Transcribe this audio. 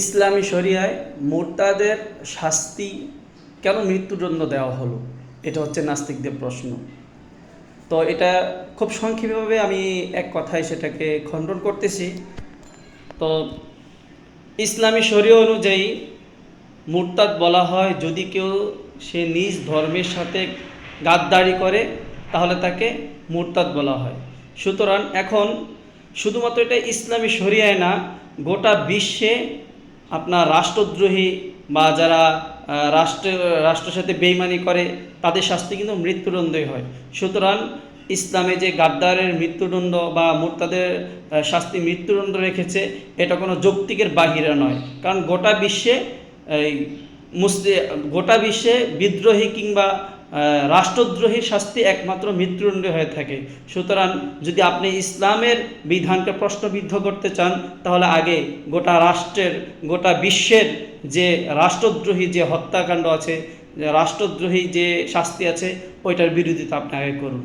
ইসলামী শরিয়ায় মোরতাদের শাস্তি কেন মৃত্যুদণ্ড দেওয়া হলো? এটা হচ্ছে নাস্তিকদের প্রশ্ন। তো এটা খুব সংক্ষেপভাবে আমি এক কথায় সেটাকে খণ্ডন করতেছি। তো ইসলামী শরীয় অনুযায়ী মুরতাদ বলা হয়, যদি কেউ সে নিজ ধর্মের সাথে গাদ্দারি করে, তাহলে তাকে মুরতাদ বলা হয়। সুতরাং এখন শুধুমাত্র এটা ইসলামী শরিয়ায় না, গোটা বিশ্বে আপনার রাষ্ট্রদ্রোহী বা যারা রাষ্ট্র, রাষ্ট্রের সাথে বেইমানি করে, তাদের শাস্তি কিন্তু মৃত্যুদণ্ডই হয়। সুতরাং ইসলামে যে গাদ্দারের মৃত্যুদণ্ড বা মোর্তাদের শাস্তি মৃত্যুদণ্ড রেখেছে, এটা কোনো যৌক্তিকের বাহিরে নয়। কারণ গোটা বিশ্বে, এই মুসলিম গোটা বিশ্বে বিদ্রোহী কিংবা রাষ্ট্রদ্রোহীর শাস্তি একমাত্র মৃত্যুদণ্ড হয়ে থাকে। সুতরাং যদি আপনি ইসলামের বিধানকে প্রশ্নবিদ্ধ করতে চান, তাহলে আগে গোটা রাষ্ট্রের, গোটা বিশ্বের যে রাষ্ট্রদ্রোহী যে হত্যাকাণ্ড আছে রাষ্ট্রদ্রোহী যে শাস্তি আছে, ওইটার বিরোধিতা আপনি আগে করুন।